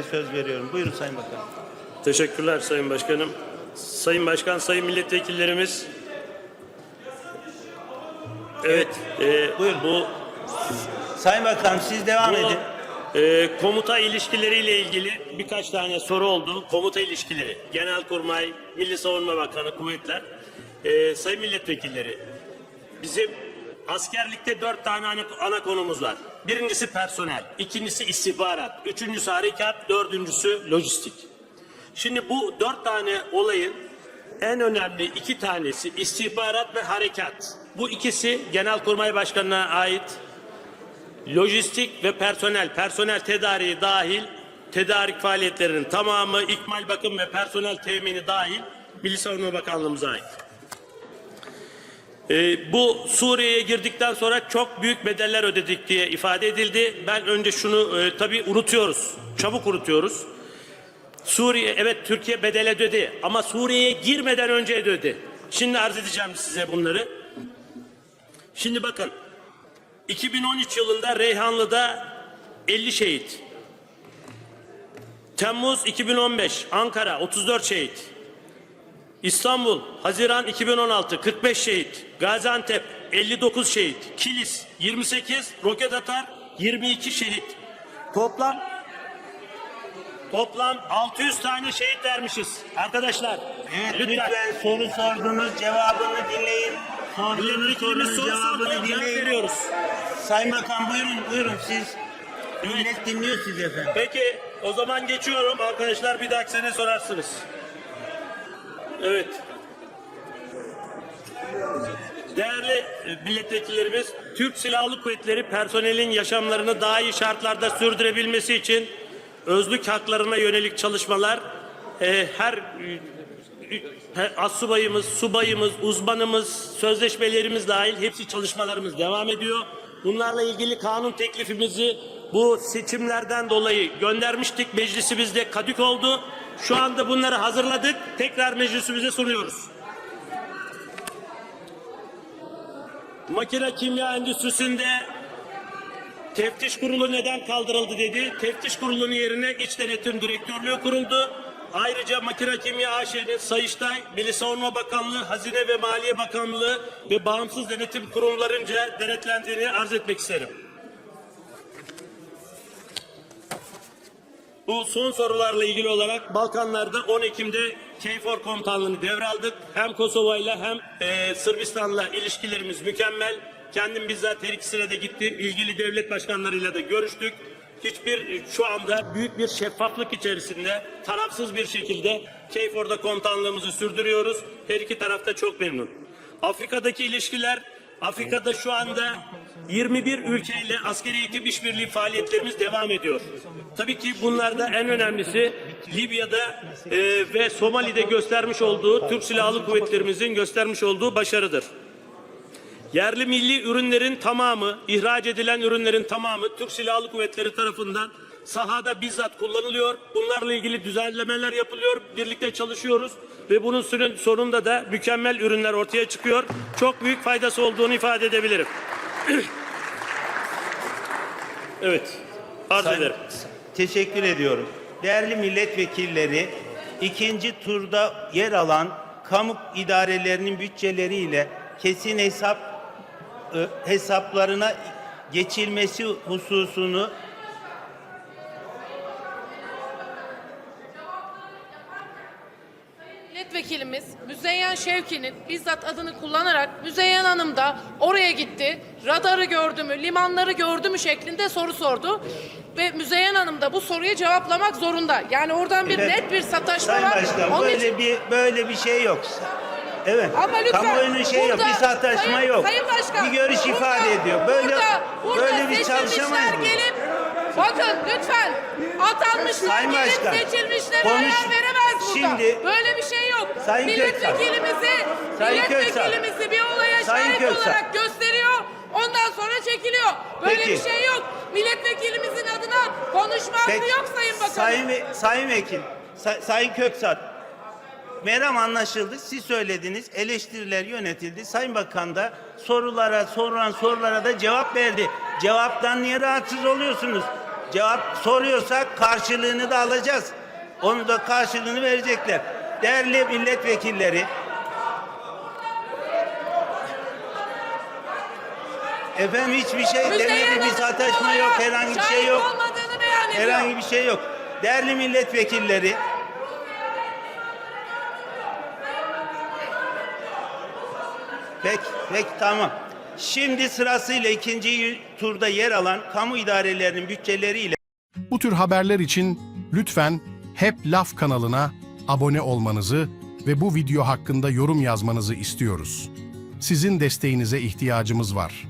üzere söz veriyorum. Buyurun Sayın Bakan. Teşekkürler Sayın Başkanım. Sayın Başkan, Sayın Milletvekillerimiz. Evet, e, Buyurun. bu, Sayın Bakan siz devam edin. e, komuta ilişkileriyle ilgili birkaç tane soru oldu. Komuta ilişkileri, Genelkurmay, Milli Savunma Bakanı, kuvvetler. E, sayın Milletvekilleri, bizim askerlikte dört tane ana, ana konumuz var. Birincisi personel, ikincisi istihbarat, üçüncüsü harekat, dördüncüsü lojistik. Şimdi bu dört tane olayın en önemli iki tanesi istihbarat ve harekat. Bu ikisi Genelkurmay Başkanı'na ait lojistik ve personel, personel tedariği dahil tedarik faaliyetlerinin tamamı, ikmal bakım ve personel temini dahil Milli Savunma Bakanlığımıza ait. Ee, bu Suriye'ye girdikten sonra çok büyük bedeller ödedik diye ifade edildi. Ben önce şunu e, tabii unutuyoruz, çabuk unutuyoruz. Suriye evet Türkiye bedel ödedi ama Suriye'ye girmeden önce ödedi. Şimdi arz edeceğim size bunları. Şimdi bakın 2013 yılında Reyhanlı'da 50 şehit. Temmuz 2015 Ankara 34 şehit. İstanbul Haziran 2016 45 şehit. Gaziantep 59 şehit. Kilis 28, Roket Atar 22 şehit. Toplam Toplam 600 tane şehit vermişiz. Arkadaşlar Evet lütfen. lütfen, soru sordunuz cevabını dinleyin. Sorunun soru cevabını dinleyin. veriyoruz. Sayın Bakan buyurun buyurun siz. Millet dinliyor sizi efendim. Peki o zaman geçiyorum arkadaşlar bir dahaki sene sorarsınız. Evet. Değerli e, milletvekillerimiz, Türk Silahlı Kuvvetleri personelin yaşamlarını daha iyi şartlarda sürdürebilmesi için özlük haklarına yönelik çalışmalar e, her e, e, assubayımız, subayımız, uzmanımız, sözleşmelerimiz dahil hepsi çalışmalarımız devam ediyor. Bunlarla ilgili kanun teklifimizi bu seçimlerden dolayı göndermiştik. Meclisimizde kadük oldu. Şu anda bunları hazırladık. Tekrar meclisimize sunuyoruz. Makine kimya endüstrisinde teftiş kurulu neden kaldırıldı dedi. Teftiş kurulunun yerine iç denetim direktörlüğü kuruldu. Ayrıca Makine Kimya AŞ'nin Sayıştay, Milli Savunma Bakanlığı, Hazine ve Maliye Bakanlığı ve bağımsız denetim kurumlarınca denetlendiğini arz etmek isterim. Bu son sorularla ilgili olarak Balkanlarda 10 Ekim'de KFOR komutanlığını devraldık. Hem Kosova ile hem e, Sırbistan'la ilişkilerimiz mükemmel. Kendim bizzat her ikisine de gittim. İlgili devlet başkanlarıyla da görüştük. Hiçbir e, şu anda büyük bir şeffaflık içerisinde tarafsız bir şekilde KFOR'da komutanlığımızı sürdürüyoruz. Her iki tarafta çok memnun. Afrika'daki ilişkiler Afrika'da şu anda 21 ülkeyle askeri eğitim işbirliği faaliyetlerimiz devam ediyor. Tabii ki bunlarda en önemlisi Libya'da e, ve Somali'de göstermiş olduğu Türk Silahlı Kuvvetlerimizin göstermiş olduğu başarıdır. Yerli milli ürünlerin tamamı, ihraç edilen ürünlerin tamamı Türk Silahlı Kuvvetleri tarafından sahada bizzat kullanılıyor. Bunlarla ilgili düzenlemeler yapılıyor. Birlikte çalışıyoruz ve bunun sonunda da mükemmel ürünler ortaya çıkıyor. Çok büyük faydası olduğunu ifade edebilirim. evet. Arz Sayın- ederim. Teşekkür ediyorum. Değerli milletvekilleri, ikinci turda yer alan kamu idarelerinin bütçeleriyle kesin hesap e, hesaplarına geçilmesi hususunu Milletvekilimiz Müzeyyen Şevki'nin bizzat adını kullanarak Müzeyyen Hanım da oraya gitti. Radarı gördü mü, limanları gördü mü şeklinde soru sordu. Ve Müzeyyen Hanım da bu soruya cevaplamak zorunda. Yani oradan bir Evet. net bir sataşma Sayın var. Başkan Onun böyle için- bir böyle bir şey yok. Evet. Ama lütfen Kamuoyunun şey yok, burada- bir sataşma Sayın- yok. Sayın Başkan, bir görüş burada- ifade ediyor. Böyle burada, burada böyle bir seçilmişler çalışamayız. gelip bakın lütfen atanmışlar Sayın gelip Başkan, seçilmişlere konuş- veremez burada. Şimdi- Böyle bir şey yok. Sayın milletvekilimizi Sayın Köksal. milletvekilimizi bir olaya Sayın şahit Köksal. olarak gösteriyor. Ondan sonra çekiliyor. Böyle Peki. bir şey yok. Milletvekilimizin adına konuşma hakkı Peki, yok Sayın Bakanım. Sayın, Sayın Vekil, Say- Sayın Köksat, Meram anlaşıldı. Siz söylediniz, eleştiriler yönetildi. Sayın Bakan da sorulara, sorulan sorulara da cevap verdi. Cevaptan niye rahatsız oluyorsunuz? Cevap soruyorsak karşılığını da alacağız. Onu da karşılığını verecekler. Değerli milletvekilleri, Efendim hiçbir şey Müzeyyen demedi. Bir sataşma yok, herhangi bir şey yok. Herhangi bir şey yok. Değerli milletvekilleri, Peki, peki tamam. Şimdi sırasıyla ikinci turda yer alan kamu idarelerinin bütçeleriyle Bu tür haberler için lütfen Hep Laf kanalına abone olmanızı ve bu video hakkında yorum yazmanızı istiyoruz. Sizin desteğinize ihtiyacımız var.